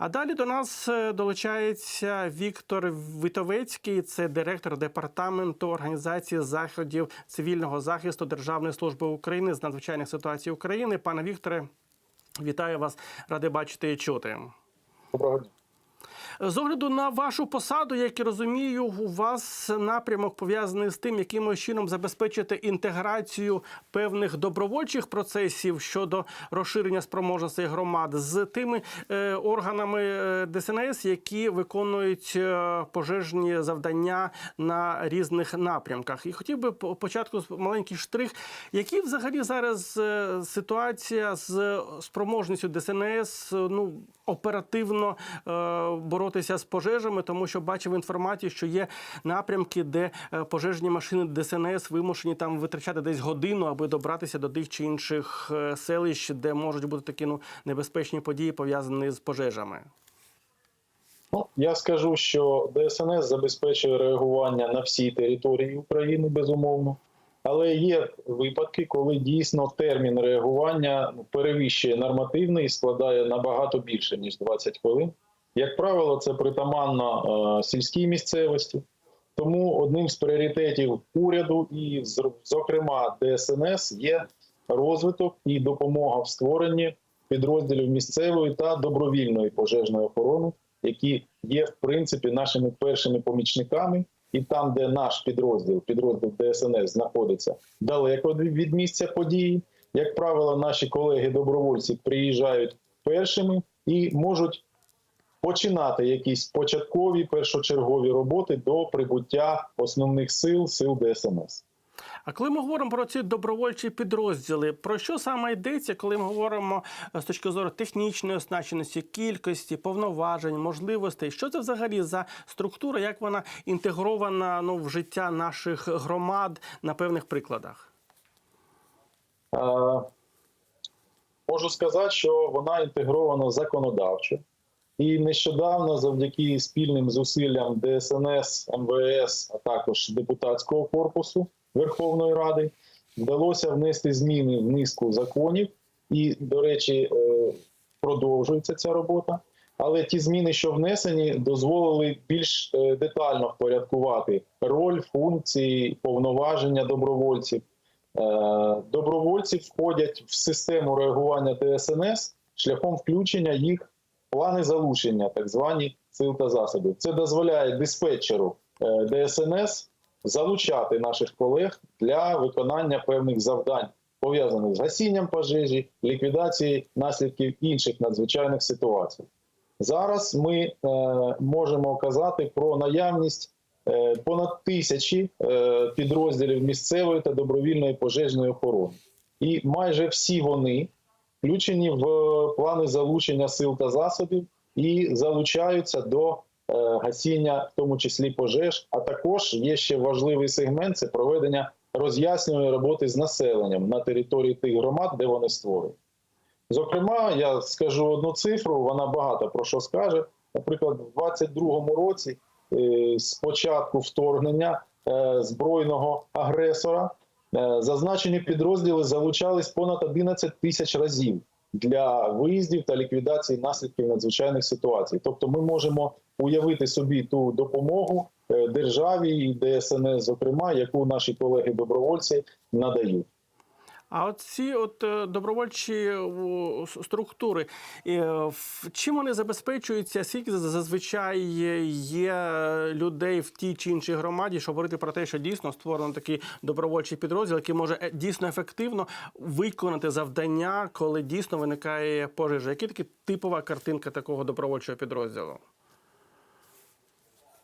А далі до нас е, долучається Віктор Витовецький, це директор департаменту організації заходів цивільного захисту Державної служби України з надзвичайних ситуацій України. Пане Вікторе, вітаю вас, радий бачити і чути. Доброго дня. З огляду на вашу посаду, як я розумію, у вас напрямок пов'язаний з тим, яким чином забезпечити інтеграцію певних добровольчих процесів щодо розширення спроможностей громад з тими е, органами е, ДСНС, які виконують е, пожежні завдання на різних напрямках. І хотів би початку маленький штрих, які взагалі зараз ситуація з спроможністю ДСНС ну оперативно е, з пожежами, тому що бачив інформацію, що є напрямки, де е, пожежні машини ДСНС вимушені там витрачати десь годину, аби добратися до тих чи інших е, селищ, де можуть бути такі ну небезпечні події пов'язані з пожежами. Ну, я скажу, що ДСНС забезпечує реагування на всій території України, безумовно. Але є випадки, коли дійсно термін реагування ну, перевищує нормативний і складає набагато більше, ніж 20 хвилин. Як правило, це притаманно е, сільській місцевості. Тому одним з пріоритетів уряду і, зокрема, ДСНС є розвиток і допомога в створенні підрозділів місцевої та добровільної пожежної охорони, які є в принципі нашими першими помічниками. І там, де наш підрозділ, підрозділ ДСНС знаходиться далеко від місця події, як правило, наші колеги-добровольці приїжджають першими і можуть починати якісь початкові першочергові роботи до прибуття основних сил сил ДСНС. А коли ми говоримо про ці добровольчі підрозділи, про що саме йдеться, коли ми говоримо е, з точки зору технічної оснащеності, кількості, повноважень, можливостей? Що це взагалі за структура, як вона інтегрована ну, в життя наших громад на певних прикладах? Е, Можу сказати, що вона інтегрована законодавчо. І нещодавно, завдяки спільним зусиллям ДСНС, МВС, а також депутатського корпусу Верховної Ради, вдалося внести зміни в низку законів. І, до речі, е, продовжується ця робота. Але ті зміни, що внесені, дозволили більш е, детально впорядкувати роль, функції, повноваження добровольців. Е, Добровольці входять в систему реагування ДСНС шляхом включення їх плани залучення, так звані сил та засобів. Це дозволяє диспетчеру е, ДСНС залучати наших колег для виконання певних завдань, пов'язаних з гасінням пожежі, ліквідацією наслідків інших надзвичайних ситуацій. Зараз ми е, можемо казати про наявність е, понад тисячі е, підрозділів місцевої та добровільної пожежної охорони, і майже всі вони включені в плани залучення сил та засобів і залучаються до е, гасіння, в тому числі пожеж. А також є ще важливий сегмент це проведення роз'яснювальної роботи з населенням на території тих громад, де вони створені. Зокрема, я скажу одну цифру, вона багато про що скаже. Наприклад, в 2022 році, е, з початку вторгнення е, збройного агресора, е, зазначені підрозділи залучались понад 11 тисяч разів для виїздів та ліквідації наслідків надзвичайних ситуацій. Тобто, ми можемо уявити собі ту допомогу е, державі і ДСНС, зокрема, яку наші колеги-добровольці надають. А от ці от е, добровольчі структури, е, чим вони забезпечуються? Скільки зазвичай є людей в тій чи іншій громаді, щоб говорити про те, що дійсно створено такий добровольчий підрозділ, який може е, дійсно ефективно виконати завдання, коли дійсно виникає пожежа? Яка таки типова картинка такого добровольчого підрозділу?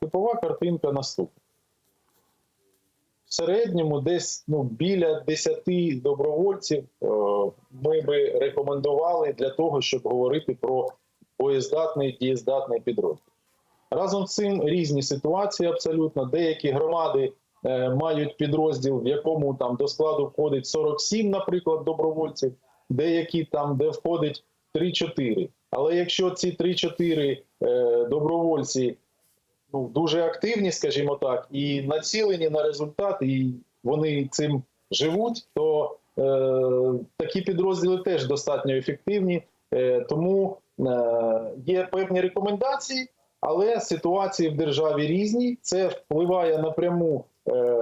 Типова картинка наступна. В середньому десь ну, біля 10 добровольців е, ми би рекомендували для того, щоб говорити про боєздатний дієздатний підрозділ. Разом з цим різні ситуації абсолютно. Деякі громади е, мають підрозділ, в якому там до складу входить 47, наприклад, добровольців, деякі там, де входить 3-4. Але якщо ці 3-4 е, добровольці ну, дуже активні, скажімо так, і націлені на результат, і вони цим живуть, то е, такі підрозділи теж достатньо ефективні. Е, тому е, є певні рекомендації, але ситуації в державі різні. Це впливає напряму, е,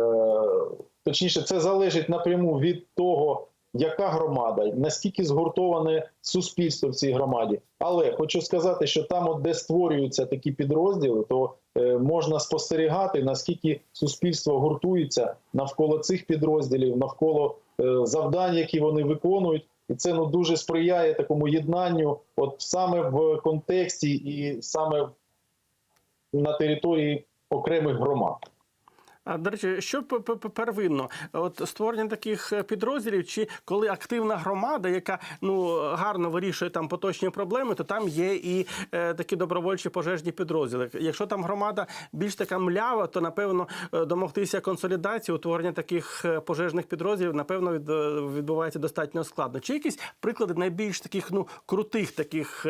точніше, це залежить напряму від того, яка громада, наскільки згуртоване суспільство в цій громаді. Але хочу сказати, що там, от де створюються такі підрозділи, то е, можна спостерігати, наскільки суспільство гуртується навколо цих підрозділів, навколо е, завдань, які вони виконують. І це ну дуже сприяє такому єднанню, от саме в контексті і саме на території окремих громад. А до речі, що первинно? От створення таких е, підрозділів, чи коли активна громада, яка ну гарно вирішує там поточні проблеми, то там є і е, такі добровольчі пожежні підрозділи. Якщо там громада більш така млява, то напевно е, домогтися консолідації, утворення таких е, пожежних підрозділів, напевно, від, відбувається достатньо складно. Чи якісь приклади найбільш таких ну крутих таких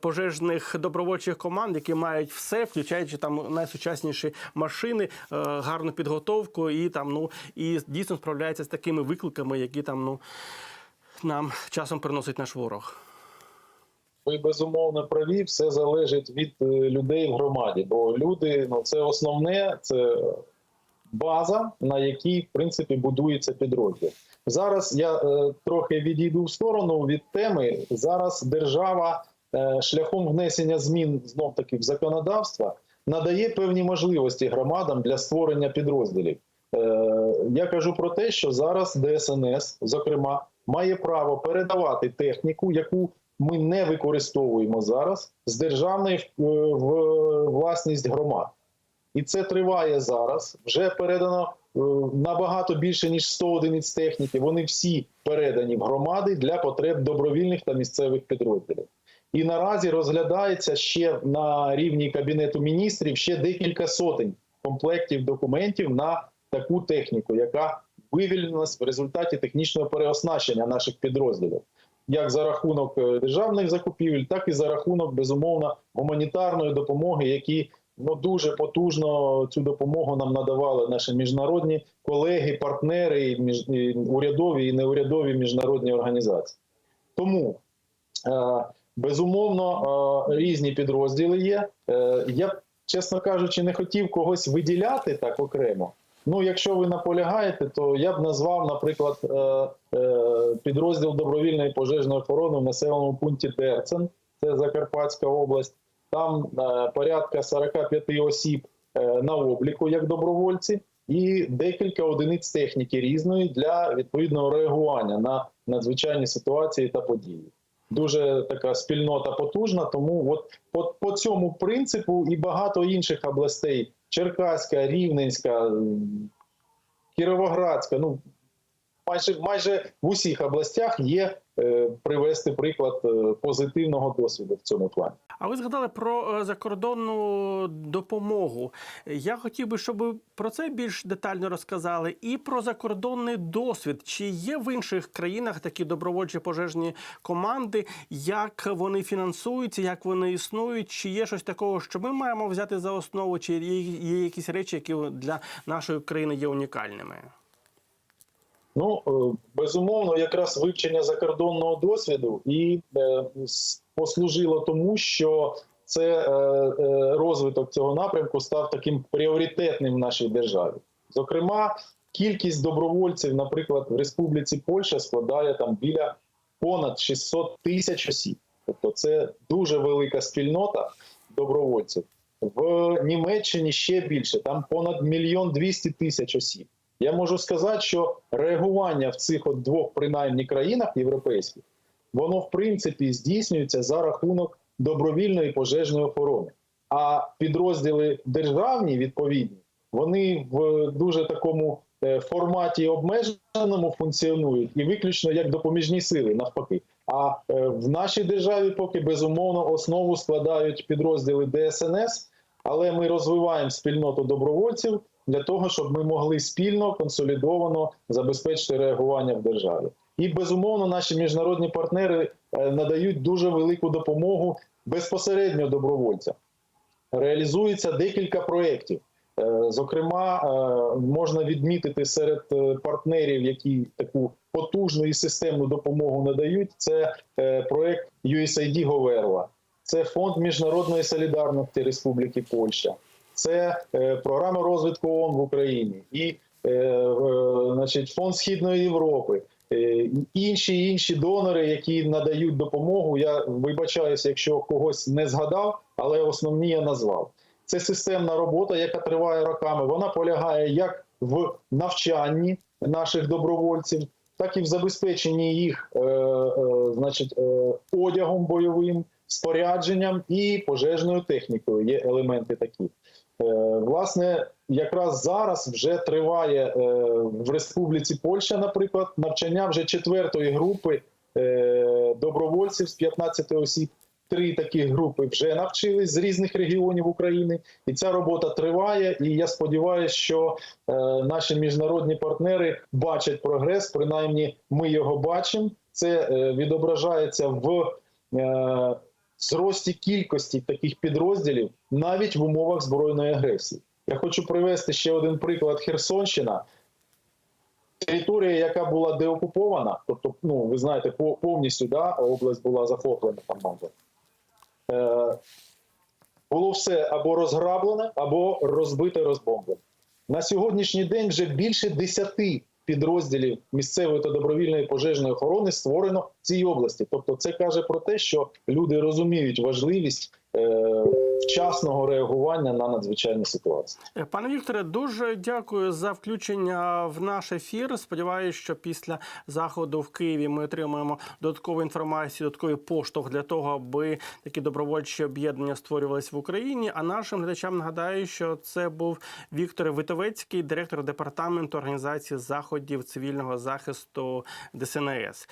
пожежних добровольчих команд, які мають все, включаючи там найсучасніші машини, е, гарну підготовку і там ну і дійсно справляються з такими викликами, які там ну нам часом приносить наш ворог. Ви безумовно праві, все залежить від е, людей в громаді, бо люди ну це основне, це база, на якій в принципі будується підрозділ. Зараз я е, трохи відійду в сторону від теми. Зараз держава е, шляхом внесення змін знов таки в законодавство надає певні можливості громадам для створення підрозділів. Е, я кажу про те, що зараз ДСНС, зокрема, має право передавати техніку, яку ми не використовуємо зараз з державної е, в власність громад. І це триває зараз. Вже передано е, набагато більше ніж 100 одиниць техніки. Вони всі передані в громади для потреб добровільних та місцевих підрозділів. І наразі розглядається ще на рівні кабінету міністрів ще декілька сотень комплектів документів на таку техніку, яка вивільнилась в результаті технічного переоснащення наших підрозділів, як за рахунок е, державних закупівель, так і за рахунок безумовно гуманітарної допомоги, які ну дуже потужно цю допомогу нам надавали наші міжнародні колеги, партнери, і урядові і неурядові міжнародні організації. Тому е, безумовно різні підрозділи є. Е, я чесно кажучи, не хотів когось виділяти так окремо. Ну, якщо ви наполягаєте, то я б назвав, наприклад, е, е, підрозділ добровільної пожежної охорони в населеному пункті Терцен, це Закарпатська область. Там порядка 45 осіб на обліку як добровольці, і декілька одиниць техніки різної для відповідного реагування на надзвичайні ситуації та події. Дуже така спільнота потужна. Тому от по, по цьому принципу і багато інших областей Черкаська, Рівненська, Кіровоградська. Ну майже майже в усіх областях є привести приклад е, позитивного досвіду в цьому плані. А ви згадали про е, закордонну допомогу. Я хотів би, щоб про це більш детально розказали, і про закордонний досвід. Чи є в інших країнах такі добровольчі пожежні команди? Як вони фінансуються, як вони існують? Чи є щось такого, що ми маємо взяти за основу? Чи є якісь речі, які для нашої країни є унікальними? Ну е, безумовно, якраз вивчення закордонного досвіду і е, послужило тому, що це е, розвиток цього напрямку став таким пріоритетним в нашій державі. Зокрема, кількість добровольців, наприклад, в Республіці Польща складає там біля понад 600 тисяч осіб. Тобто, це дуже велика спільнота добровольців. В Німеччині ще більше, там понад мільйон двісті тисяч осіб. Я можу сказати, що реагування в цих от двох принаймні країнах європейських, воно в принципі здійснюється за рахунок добровільної пожежної охорони. А підрозділи державні відповідні, вони в дуже такому е, форматі обмеженому функціонують і виключно як допоміжні сили, навпаки. А е, в нашій державі поки безумовно основу складають підрозділи ДСНС, але ми розвиваємо спільноту добровольців для того, щоб ми могли спільно консолідовано забезпечити реагування в державі. І безумовно, наші міжнародні партнери е, надають дуже велику допомогу безпосередньо добровольцям. Реалізується декілька проєктів. Е, Зокрема, е, можна відмітити серед партнерів, які таку потужну і системну допомогу надають. Це проєкт USAID Говерла. це фонд міжнародної солідарності Республіки Польща, це е, програма розвитку ООН в Україні і е, значить, фонд Східної Європи. е, Інші інші донори, які надають допомогу. Я вибачаюся, якщо когось не згадав, але основні я назвав. Це системна робота, яка триває роками. Вона полягає як в навчанні наших добровольців, так і в забезпеченні їх е, е, значить, е, одягом бойовим, спорядженням і пожежною технікою. Є елементи такі. Е, власне, якраз зараз вже триває е, в Республіці Польща, наприклад, навчання вже четвертої групи е, добровольців з 15 осіб. Три такі групи вже навчились з різних регіонів України, і ця робота триває. І я сподіваюся, що е, наші міжнародні партнери бачать прогрес. Принаймні, ми його бачимо. Це е, відображається в е, зрості кількості таких підрозділів навіть в умовах збройної агресії. Я хочу привести ще один приклад: Херсонщина. Територія, яка була деокупована, тобто, ну ви знаєте, повністю да, область була захоплена там. Е, було все або розграблене, або розбите, розбомблене. На сьогоднішній день вже більше десяти підрозділів місцевої та добровільної пожежної охорони створено в цій області. Тобто, це каже про те, що люди розуміють важливість вчасного реагування на надзвичайні ситуації. Е, Пане Вікторе, дуже дякую за включення в наш ефір. Сподіваюся, що після заходу в Києві ми отримаємо додаткову інформацію, додатковий поштовх для того, аби такі добровольчі об'єднання створювались в Україні. А нашим глядачам нагадаю, що це був Віктор Витовецький, директор департаменту організації заходів цивільного захисту ДСНС.